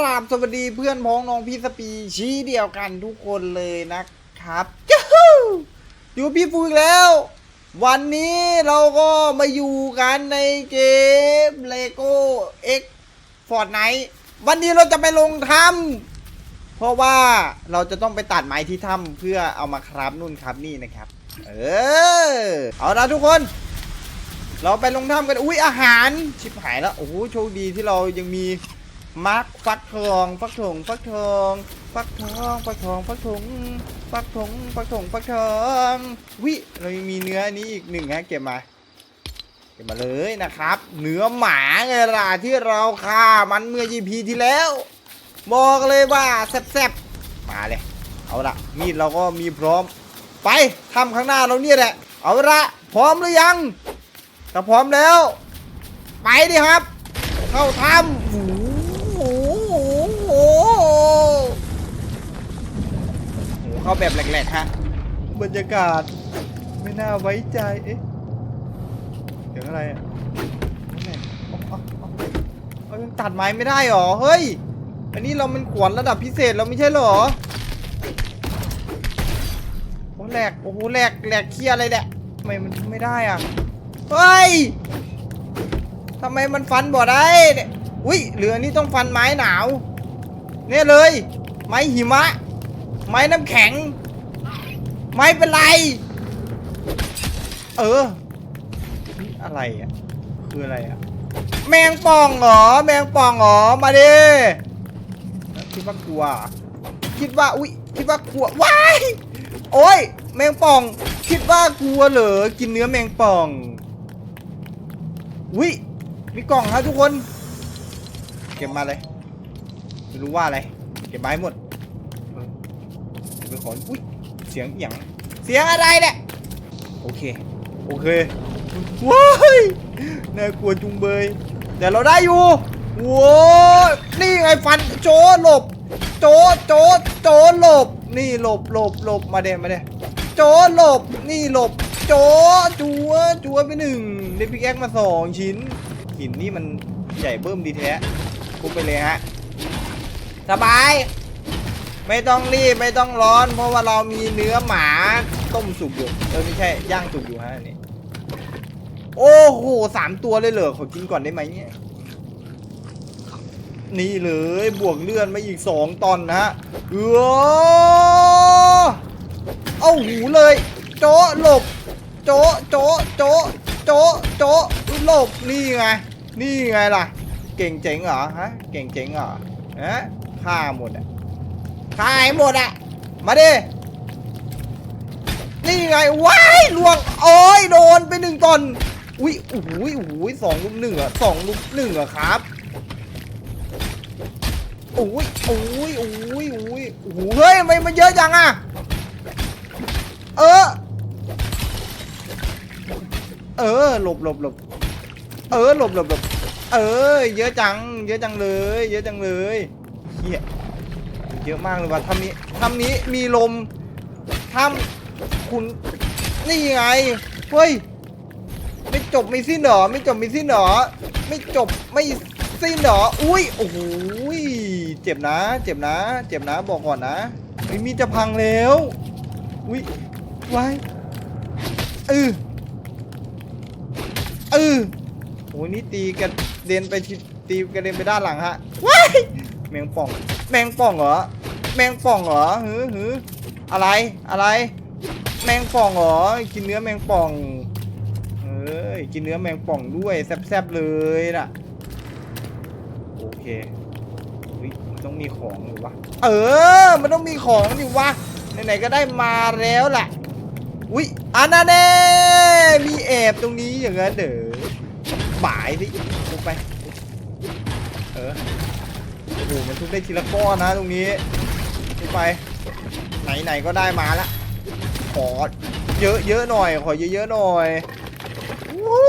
ราบสวัสดีเพื่อนพ้องน้องพี่สปีชี้เดียวกันทุกคนเลยนะครับจ้าฮู้อยู่พี่ฟูอีกแล้ว วันนี้เราก็มาอยู่กันในเกม Lego X Fortnite วันนี้เราจะไปลงถ้ำเพราะว่าเราจะต้องไปตัดไม้ที่ถ้ำเพื่อเอามาครับนู่นครับนี่นะครับ เออ เอาละทุกคนเราไปลงถ้ำกัน อุ้ยอาหาร ชิบหายแล้ว โอ้โห โชคดีที่เรายังมี มาร์คฟักทองฟักทองฟักทองฟักทองฟักทองฟักทองฟักทองฟักทองฟักทองวิเรายังมีเนื้อนี้อีกหนึ่งฮะเก็บมาเก็บมาเลยนะครับ เนื้อหมาไงล่ะที่เราฆ่ามันเมื่อ EP ที่แล้วบอกเลยว่าแซ่บๆมาเลย เอาละมีดเราก็มีพร้อม ไปทำข้างหน้าเราเนี่ยแหละ เอาละพร้อมหรือยังถ้าพร้อมแล้ว ไปดิครับ เข้าถ้ำ โหโอ้โหเข้าแบบแหลกๆฮะ บรรยากาศ ไม่น่าไว้ใจ เอ๊ะเสียงอะไรอะเอาเอาเอาเอายังตัดไม้ไม่ได้หรอ เฮ้ย อันนี้เราเป็นขวนระดับพิเศษเราไม่ใช่หรอ โอ้แหลก โอ้โหแหลกแหลกเคลียอะไรเนี่ยทำไมมันไม่ได้อะ เฮ้ยทำไมมันฟันบ่ได้เนี่ย อุ้ยเหลือนี่ต้องฟันไม้หนาว เนี่ยเลย ไม้หิมะ ไม้น้ำแข็ง ไม้เป็นไร เออ อะไรอะ คืออะไรอะ แมงป่องเหรอ แมงป่องเหรอ มาดิคิดว่ากลัว คิดว่า อุ้ยคิดว่ากลัว ว้าย โอ้ย แมงป่อง คิดว่ากลัวเหรอ กินเนื้อแมงป่องวิมีกล่องครับทุกคน เก็บมาเลย ไม่รู้ว่าอะไร เก็บไม้หมดไปขออุ้ยเสียงอย่างเสียงอะไรเนี่ยโอเค โอเคว้ายน่ากลัวจุงเบย แต่เราได้อยู่ว้ายนี่ไงฟันโจหลบ โจโจโจหลบ นี่หลบหลบหลบมาเด้มาเด้โจหลบ นี่หลบ โจจัวจัวไปหนึ่งได้พิกแอคมาสองชิ้น หินนี่มันใหญ่เบิ่มดีแท้ปุ๊บไปเลยฮะ สบาย ไม่ต้องรีบไม่ต้องร้อน เพราะว่าเรามีเนื้อหมาต้มสุกอยู่เออไม่ใช่ย่างสุกอยู่ฮะนี่โอ้โหสามตัวเลยเหรอขอกินก่อนได้ไหมเนี่ยนี่เลยบวกเลื่อนมาอีกสองตอนนะฮะเออเอาหูเลยโจะหลบโจะโจะโจะโจะโจะหลบนี่ไงนี่ไงล่ะ เก่งเจ๋งเหรอฮะเก่งเจ๋งเหรอฮะ ฆ่าหมดอะฆ่าให้หมดอะ มาดิ นี่ไง ว้ายลวง โอ้ยโดนไปหนึ่งตอน อุ้ยโอ้โหโอ้โหสองลุมหนึ่งอะสองลุมหนึ่งอะครับโอ้ยโอ้ยโอ้ยโอ้ยโอ้โหเฮ้ยทำไมมันเยอะจังอะ เออ เออ หลบหลบหลบเออ หลบหลบหลบเออ เยอะจัง เยอะจังเลย เยอะจังเลย เฮียเยอะมากเลยว่ะทำนี้ทำนี้มีลมทำคุณนี่ไงเฮ้ยไม่จบไม่สิ้นเหรอไม่จบไม่สิ้นเหรอไม่จบไม่สิ้นเหรออุ้ยโอ้โหยเจ็บนะ เจ็บนะ เจ็บนะบอกก่อนนะม่มีจะพังแล้วอุ้ยไว้เออเออโอ้ยนี่ตีกันเด็นไปตีกระเด็นไปด้านหลังฮะว้าย แมงป่อง แมงป่องเหรอ แมงป่องเหรอหือหืออะไร อะไร แมงป่องเหรอ กินเนื้อแมงป่อง เอ้ย กินเนื้อแมงป่องด้วยแซ่บๆเลยน่ะ โอเคมันต้องมีของอยู่วะ เออ มันต้องมีของอยู่วะ ไหนๆก็ได้มาแล้วแหละอุ้ยอันนั้นเน่มีแอบตรงนี้อย่างนั้นเด้อบ่ายสิทุบไป เออ หมันทุบได้ทีละก้อนนะตรงนี้ทุบไป ไหนๆก็ได้มาละขอเยอะๆหน่อย ขอเยอะๆหน่อยวู้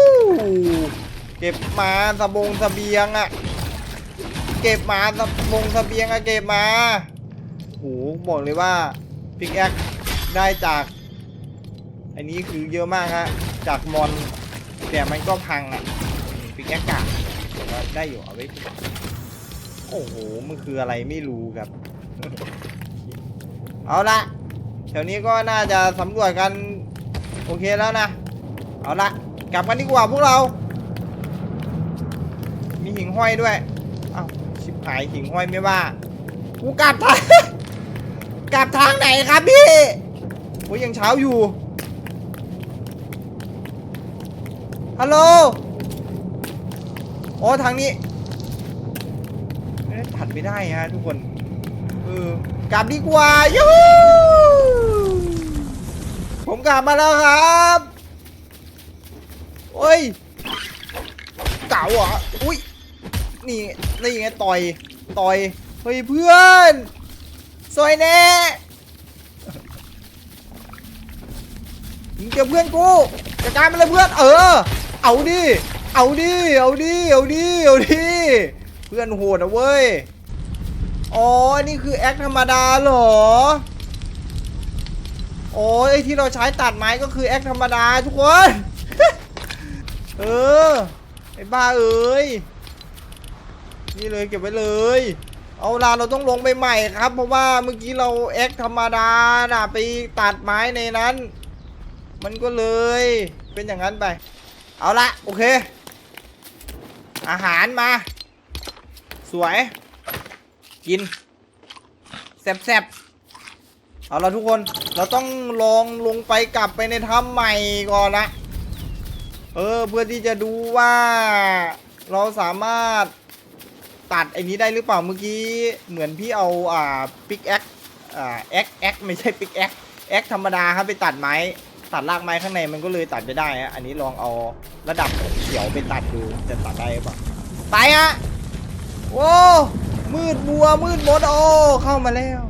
เก็บมาสบงสเบียงอะเก็บมาสบงสเบียงอะเก็บมาโหบอกเลยว่าพิกแอคได้จากอันนี้คือเยอะมากฮะจากมอนแต่มันก็พังอะพิกแอคกะแต่ว่าได้อยู่เอาไว้ โอ้โห มันคืออะไรไม่รู้ครับ เอาละแถวนี้ก็น่าจะสำรวจกัน โอเคแล้วนะ เอาละกลับกันดีกว่าพวกเรา มีหิ่งห้อยด้วยเอ้าชิบหายหิ่งห้อยไม่ว่า กูกลับทางกลับทางไหนครับพี่โอ้ยยังเช้าอยู่ ฮัลโหล อ๋อทางนี้ เอ๊ะตัดไม่ได้ฮะทุกคนเออกลับดีกว่ายูผมกลับมาแล้วครับโอ้ยเก่าเหรออุ้ยนี่นี่ไงต่อยต่อยเฮ้ยเพื่อนสวยแน่มึงเจอเพื่อนกูจัดการมันเลยเพื่อนเออ เอาดิเอาดิเอาดิเอาดิเอาดิเพื่อนโหดนะเว้ย อ๋อ นี่คือแอคธรรมดาเหรอ โอ้ยไอที่เราใช้ตัดไม้ก็คือแอคธรรมดาทุกคน เออ ไอ้บ้าเอ้ย นี่เลยเก็บไว้เลย เอาล่ะเราต้องลงไปใหม่ครับ เพราะว่าเมื่อกี้เราแอคธรรมดาน่ะไปตัดไม้ในนั้น มันก็เลยเป็นอย่างนั้นไป เอาละโอเคอาหารมา สวย กิน แซ่บๆ เอาละทุกคน เราต้องลองลงไปกลับไปในถ้ำใหม่ก่อนนะเออ เพื่อที่จะดูว่า เราสามารถตัดไอ้นี้ได้หรือเปล่าเมื่อกี้ เหมือนพี่เอาอ่าปิกแอคอ่าแอคแอคไม่ใช่ปิกแอคแอคธรรมดาครับไปตัดไม้ตัดรากไม้ข้างในมันก็เลยตัดไม่ได้ฮะอันนี้ลองเอาระดับเขียวไปตัดดูจะตัดได้หรือเปล่าไปฮะ โอ้มืดบัวมืดมดโอ้เข้ามาแล้ว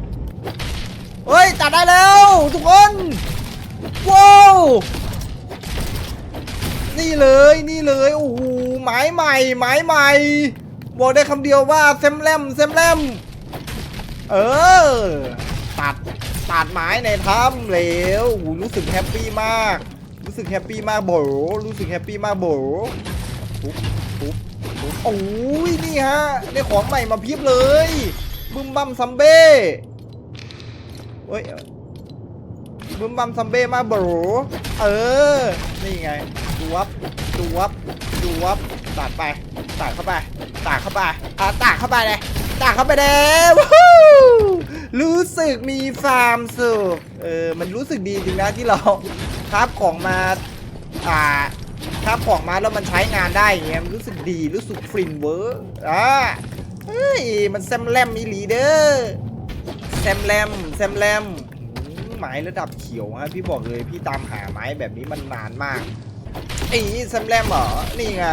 เฮ้ยตัดได้แล้วทุกคนว้าวนี่เลยนี่เลยโอ้โหไม้ใหม่ไม้ใหม่บอกได้คำเดียวว่าเซมแลมเซมแลมเออตัดตัดไม้ในถ้ำแล้วโอ้โหรู้สึกแฮปปี้มาก รู้สึกแฮปปี้มากโบรู้สึกแฮปปี้มากโบปุ๊บปุ๊บ โอ้ยนี่ฮะได้ของใหม่มาเพียบเลยบึมบัมซัมเบ้เฮ้ยบึมบัมซัมเบ้มากโบเออ นี่ไงดูวับดูวับดูวับตัดไปตัดเข้าไปตัดเข้าไปอะตัดเข้าไปเลยตัดเข้าไปเลยวู้ฮู้รู้สึกมีความสุขเออมันรู้สึกดีจริงนะที่เราคราบของมาอ่า คราของมาแล้วมันใช้งานได้อย่างเงี้ยมันรู้สึกดีรู้สึกฟินเวอร์อ่าเฮ้ยมันแซมแลมมีลีเดอร์แซมแลมแซมแลมไม้ระดับเขียวฮะพี่บอกเลยพี่ตามหาไม้แบบนี้มันนานมากไอ้แซมแรมเหรอนี่ไง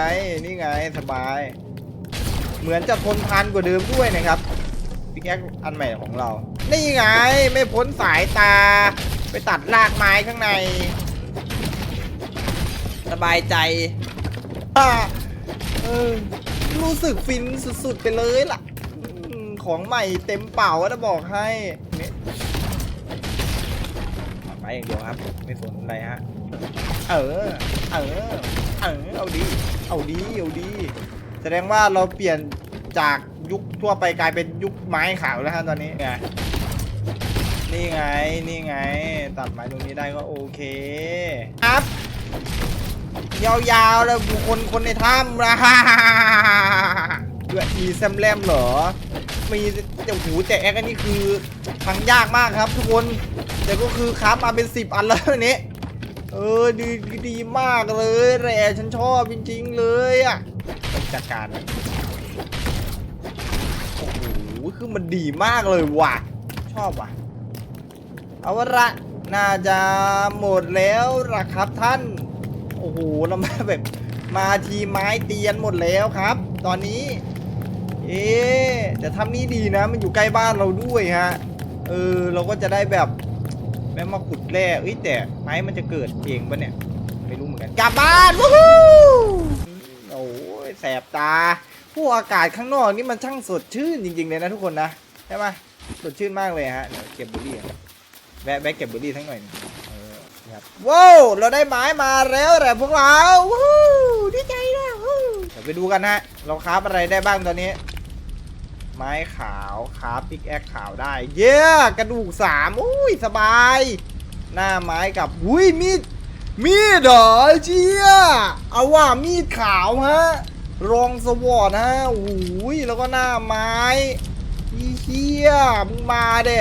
นี่ไงสบาย เหมือนจะทนทานกว่าเดิมด้วยนะครับพิกแอคอันใหม่ของเรา นี่ไงไม่พ้นสายตา ไปตัดรากไม้ข้างใน สบายใจอ่าเออรู้สึกฟินสุดๆไปเลยล่ะอืมของใหม่เต็มเป่าแล้วบอกให้นี่ไปอย่างเดียวครับ ไม่สนอะไรฮะ เออ เออ เออ เอาดี เอาดี เอาดี แสดงว่าเราเปลี่ยนจากยุคทั่วไปกลายเป็นยุคไม้ขาวแล้วฮะตอนนี้ไง นี่ไง นี่ไง ตัดไม้ตรงนี้ได้ก็โอเคครับ ยาวๆแล้วบุคคลคนในถ้ำนะด้วยอีแซมแลมเหรอ มีแต่หูแต่แอคอันนี้คือทางยากมากครับ ทุกคน แต่ก็คือครับมาเป็นสิบอันแล้วนี้ เออดีดีมากเลยแหละฉันชอบจริงๆเลยอะจัดการโอ้โหคือมันดีมากเลยว่ะ ชอบว่ะ เอาละน่าจะหมดแล้วล่ะครับท่าน โอ้โหเรามาแบบมาทีไม้เตียนหมดแล้วครับ ตอนนี้ เอ๊แต่ทำนี้ดีนะ มันอยู่ใกล้บ้านเราด้วยฮะ เออ เราก็จะได้แบบแม่มาขุดแร่เอ้ยแต่ไม้มันจะเกิดเองปะเนี่ย ไม่รู้เหมือนกัน กลับบ้านวู้ฮู้โอ้ยแสบตา ผู้อากาศข้างนอกนี่มันช่างสดชื่นจริงๆเลยนะทุกคนนะ ใช่ไหมสดชื่นมากเลยฮะเดี๋ยวเก็บบุหรี่แวะแวะเก็บบุหรี่ทั้งหน่อย ครับว้าวเราได้ไม้มาแล้วแหละพวกเราวู้ฮู้ดีใจนะวู้เดี๋ยวไปดูกันฮะเราคราฟอะไรได้บ้างตอนนี้ ไม้ขาวคาปิกแอคขาวได้ เย้กระดูกสามอุ้ยสบาย หน้าไม้กับอุ้ยมีดมีดเหรอเจียเอาว่ามีดขาวฮะรองสวอตฮะโอ้ยแล้วก็หน้าไม้อีเฮียมึงมาเด้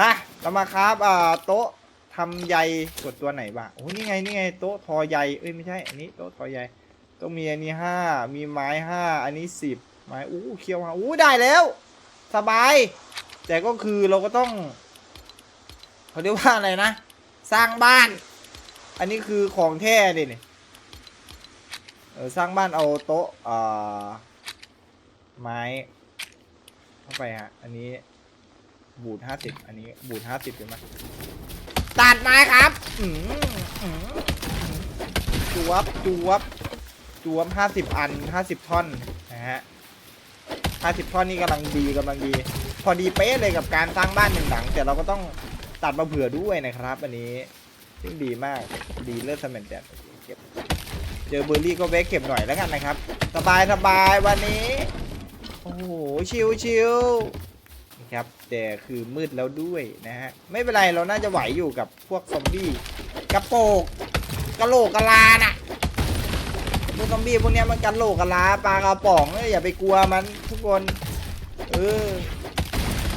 นะเรามาครับอ่าโต๊ะ ทำใยกดตัวไหนบ้างโอ้นี่ไงนี่ไงโต๊ะทอใยเอ้ยไม่ใช่อันนี้โต๊ะทอใยต้องมีอันนี้ห้ามีไม้ห้าอันนี้สิบไม้อู้เคียวห้าอู้ได้แล้ว สบาย แต่ก็คือเราก็ต้องเขาเรียกว่าอะไรนะ สร้างบ้าน อันนี้คือของแท้ดิเนี่ยเออสร้างบ้านเอาโต๊ะอ่อไม้เข้าไปฮะอันนี้บูทห้าสิบอันนี้บูทห้าสิบใช่ไหม ตัดไม้ครับอืมอืมจวบจวบจวบห้าสิบอันห้าสิบท่อนนะฮะห้าสิบท่อนนี่กำลังดีกำลังดี พอดีเป๊ะเลยกับการสร้างบ้านหนึ่งหลัง แต่เราก็ต้องตัดมาเผื่อด้วยนะครับ อันนี้ซึ่งดีมากดีเลิศสมันจัดเก็บเจอเบอร์รี่ก็แวะเก็บหน่อยแล้วกันนะครับ สบายสบายวันนี้ โอ้โหชิวชิว ครับ แต่คือมืดแล้วด้วยนะฮะ ไม่เป็นไรเราน่าจะไหวอยู่กับพวกซอมบี้กระโปกกระโหลกกระลาน่ะพวกซอมบี้พวกเนี้ยมันกระโหลกกระลาปลากระป๋องอย่าไปกลัวมันทุกคนเออ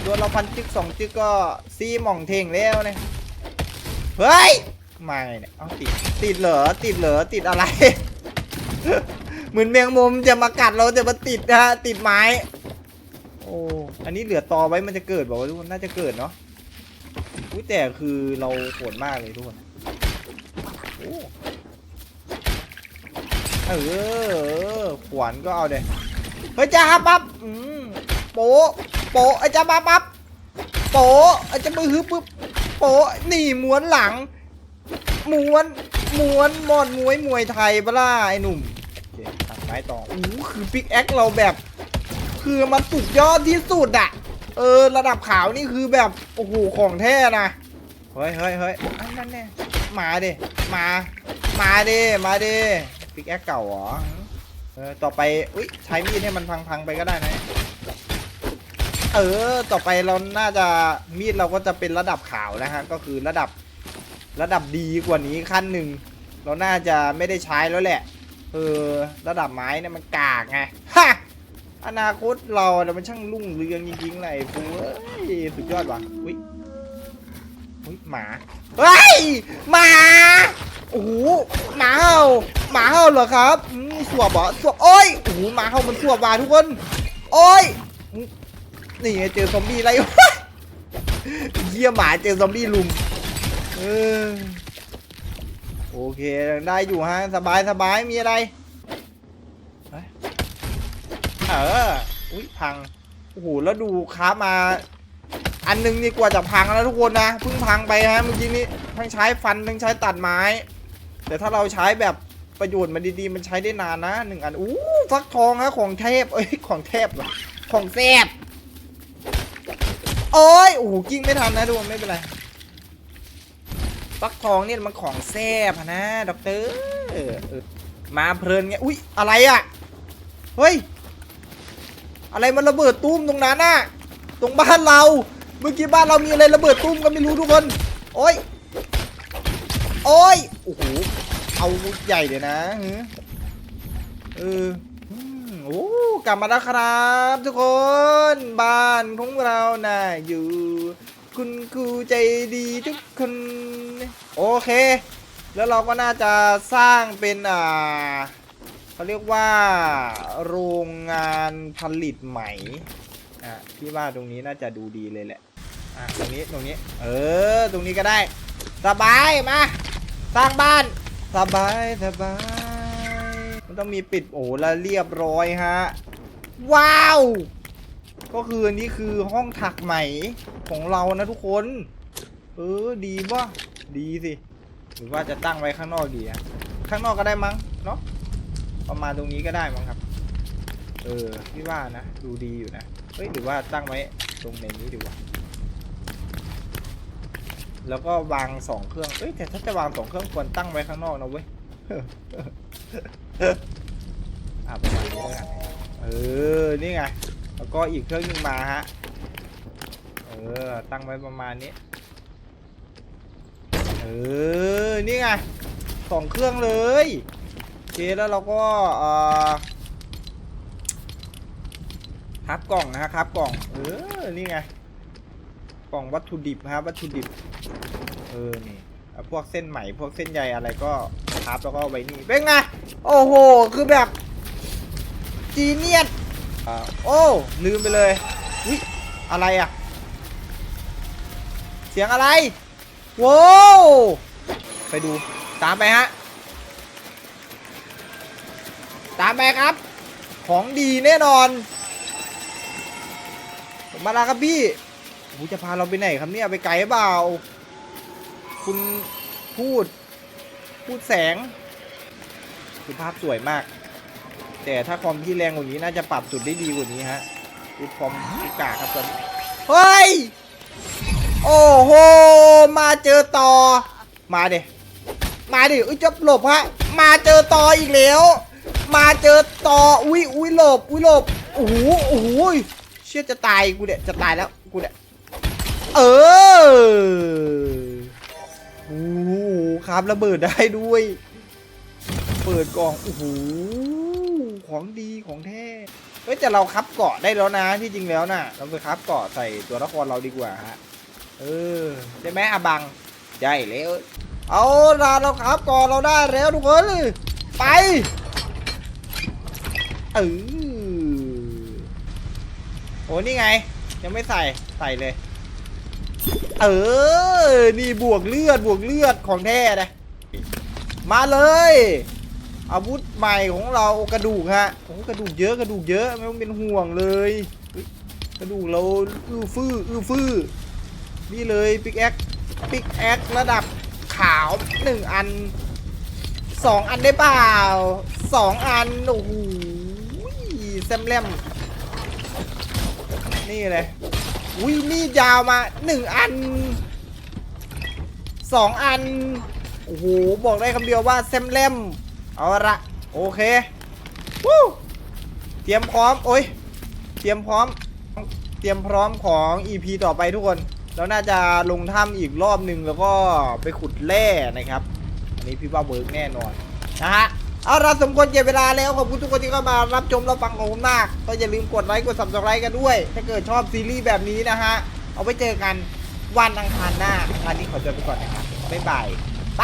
โดนเราพันจึกสองจึกก็ซีหม่องเทงแล้วเนี่ยเฮ้ยมาไงเนี่ยเอาติดติดเหรอติดเหรอติดอะไร เหมือนแมงมุมจะมากัดเราแต่มาติดนะฮะติดไม้ โอ้อันนี้เหลือตอไว้มันจะเกิดบอกว่าทุกคนน่าจะเกิดเนาะอุ้ยแต่คือเราโหดมากเลยทุกคนโอ้เออขวานก็เอาเดยเฮ้ยจ้าปั๊บอืมโปะโปะไอ้จ้าปั๊บปั๊บโปะไอ้จ้ามือฮึบปึ๊บโปะนี่ม้วนหลังม้วนม้วนหมอนมวยมวยไทยปะล่ะไอ้หนุ่มโอเคตัดไม้ต่อโอ้โหคือปิกแอคเราแบบ คือมันสุดยอดที่สุดอะเออ ระดับขาวนี่คือแบบ โอ้โห ของแท้นะ เฮ้ยเฮ้ยเฮ้ยอันนั้นแน่มาเด้มา มาเด้มาเด้ปิกแอคเก่าเหรอ เออ ต่อไป อุ้ยใช้มีดให้มันพังๆไปก็ได้นะ เออ ต่อไปเราน่าจะมีดเราก็จะเป็นระดับขาวนะฮะ ก็คือระดับระดับดีกว่านี้ขั้นหนึ่ง เราน่าจะไม่ได้ใช้แล้วแหละ เออ ระดับไม้เนี่ยมันกากไง ฮะ อนาคตเราเนี่ยมันช่างรุ่งเรืองจริงๆเลยฟูเอ้ยสุดยอดว่ะอุ้ยอุ้ยหมาเฮ้ยหมาโอ้โหหมาเห่าหมาเห่าเหรอครับสวบเหรอสวบโอ้ยโอ้โหหมาเห่ามันสวบว่ะทุกคนโอ้ยนี่เจอซอมบี้อะไรเยี่ยหมาเจอซอมบี้ลุมเออโอเคได้อยู่ฮะสบายสบายมีอะไร เออ อุ้ยพัง โอ้โห แล้วดูค้ามา อันหนึงนี่กว่าจะพังแล้วทุกคนนะ เพิ่งพังไปฮะเมื่อกี้นี้ ทั้งใช้ฟัน ทั้งใช้ตัดไม้ แต่ถ้าเราใช้แบบประโยชน์มันดีๆ มันใช้ได้นานนะหนึ่งอัน อู้ฟักทองฮะของเทพ เอ้ย ของเทพเหรอ ของแซบโอ้ย โอ้โห กิ้งไม่ทันนะทุกคนไม่เป็นไรฟักทองเนี่ยมันของแซ่บนะด็อกเตอร์มาเพลินไง อุ้ยอะไรอะเฮ้ย อะไรมันระเบิดตุ้มตรงนั้นน่ะตรงบ้านเรา เมื่อกี้บ้านเรามีอะไรระเบิดตุ้มก็ไม่รู้ทุกคน โอ้ย โอ้ย โอ้โห เอาใหญ่เลยนะเออโอ้กลับมาแล้วครับ ทุกคน บ้านของเราน่ะอยู่ คุณครูใจดีทุกคน โอเค แล้วเราก็น่าจะสร้างเป็นอ่า เขาเรียกว่าโรงงานผลิตไหมอะพี่ว่าตรงนี้น่าจะดูดีเลยแหละอะตรงนี้ตรงนี้ เออ ตรงนี้ก็ได้ สบายมาสร้างบ้าน สบายสบาย มันต้องมีปิดโอ้แล้วเรียบร้อยฮะ ว้าว ก็คืออันนี้คือห้องถักไหมของเรานะทุกคน เออดีป่ะดีสิ หรือว่าจะตั้งไว้ข้างนอกดีอะข้างนอกก็ได้มั้งเนาะ ประมาณตรงนี้ก็ได้มั้งครับ เออพี่ว่านะ ดูดีอยู่นะ เฮ้ยหรือว่าตั้งไว้ตรงในนี้ดีกว่า แล้วก็วางสองเครื่องเอ้ยแต่ถ้าจะวางสองเครื่องควรตั้งไว้ข้างนอกนะเว้ยอะประมาณนี้แล้วกันเออ นี่ไง แล้วก็อีกเครื่องหนึงมาฮะ เออ ตั้งไว้ประมาณนี้ เออ นี่ไงสองเครื่องเลย เคแล้วเราก็ทับกล่องนะฮะครับกล่อง เออ นี่ไง กล่องวัตถุดิบครับวัตถุดิบ เออ นี่ พวกเส้นไหม พวกเส้นใยอะไรก็ครับแล้วก็ไว้นี่ เป็นไง โอ้โห คือแบบ จีเนียสโอ้ ลืมไปเลยวิอะไรอะเสียงอะไร โว้ไปดู ตามไปฮะ ตามไปครับ ของดีแน่นอนมาแล้วครับพี่โอ้จะพาเราไปไหนครับเนี่ยไปไกลเปล่า คุณพูด พูดแสงคือภาพสวยมาก แต่ถ้าคอมที่แรงกว่านี้น่าจะปรับจุดได้ดีกว่านี้ฮะดูคอมพิกาครับตอนเฮ้ย โอ้โห มาเจอต่อ มาเดมาดิอุ้ยจะหลบฮะ มาเจอต่ออีกแล้ว มาเจอต่ออุ้ยอุ้ยหลบอุ้ยหลบโอ้โหโอ้โหเชื่อจะตายกูเนี่ยจะตายแล้วกูเนี่ยเออโอ้โหครับระเบิดได้ด้วย เปิดกล่องโอ้โหของดีของแท้เฮ้ยแต่เราคับเกาะได้แล้วนะที่จริงแล้วน่ะ เราไปคับเกาะใส่ตัวละครเราดีกว่าฮะเออได้ไหมอาบังใช่แล้วเอาเราคับเกาะเราได้แล้วทุกคนไป เออโอ้นี่ไง ยังไม่ใส่ใส่เลย เออ นี่บวกเลือดบวกเลือดของแท้นะมาเลย อาวุธใหม่ของเรากระดูกฮะโอ้กระดูกเยอะกระดูกเยอะไม่ต้องเป็นห่วงเลย กระดูกเราอื้อฟื้ออื้อฟื้อนี่เลยปิกแอคปิกแอคระดับขาวหนึ่งอันสองอันได้เปล่าสองอันโอ้โห แซมแลมนี่เลยอุ้ยมีดยาวมาหนึ่งอันสองอัน โอ้โห บอกได้คำเดียวว่าแซมแลมเอาละโอเควู้เตรียมพร้อม โอ้ย เตรียมพร้อม เตรียมพร้อมของ EP ต่อไปทุกคนเราน่าจะลงถ้ำอีกรอบหนึ่งแล้วก็ไปขุดแร่นะครับ อันนี้พี่ว่าเวิร์กแน่นอนนะฮะ เอาเราสมควรเก็บเวลาแล้วขอบคุณทุกคนที่เข้ามารับชมรับฟังของผมมาก ก็อย่าลืมกดไลค์กดซับสไครต์กันด้วย ถ้าเกิดชอบซีรีส์แบบนี้นะฮะ เอาไว้เจอกันวันอังคารหน้าวันนี้ขอจบไปก่อนนะครับบ๊ายบายไป